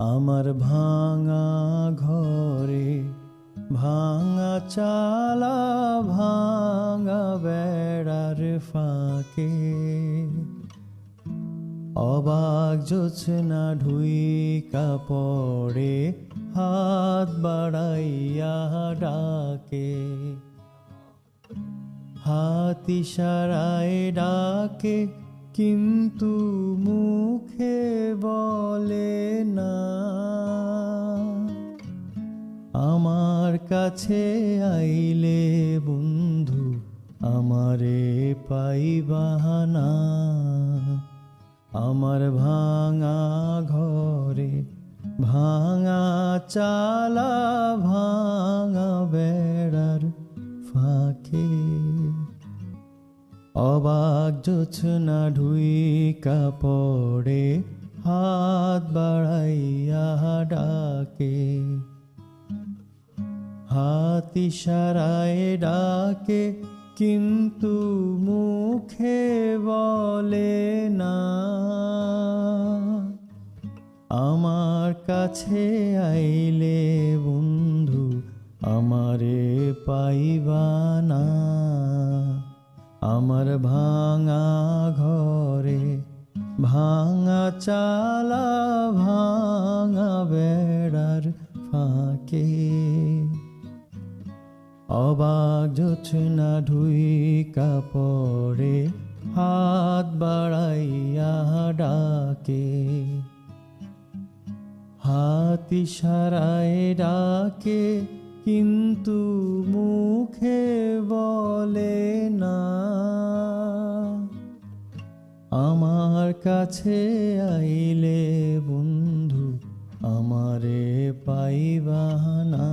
আমার ভাঙা ঘরে, ভাঙা চালা, ভাঙা বেড়ার ফাঁকে। অবাক জোছনা ঢুই কাপড়ে হাত বাড়াইয়া ডাকে। হাত ইশারায় ডাকে, কিন্তু মুখে বলে না। আমার কাছে আইলে বন্ধু, আমারে পাইবাহানা আমার ভাঙা ঘরে ভাঙা চালা, ভাঙা বেড়ার ফাঁকে অবাক জোছনা ঢুইকা পড়ে, হাত বাড়াইয়া ডাকে। হাত ইশারায় ডাকে, কিন্তু মুখে বলে না। আমার কাছে আইলে বন্ধু, আমারে পাইবানা আমার ভাঙা ঘরে ভাঙা চালা ভাঙা বেড়ার ফাঁকে। অবাক জোছনা ঢুইকা কাপড়ে হাত বাড়াইয়া ডাকে। হাত ইশারায় ডাকে, কিন্তু মুখে বলে না। কাছে আইলে বন্ধু আমারে পাইবানা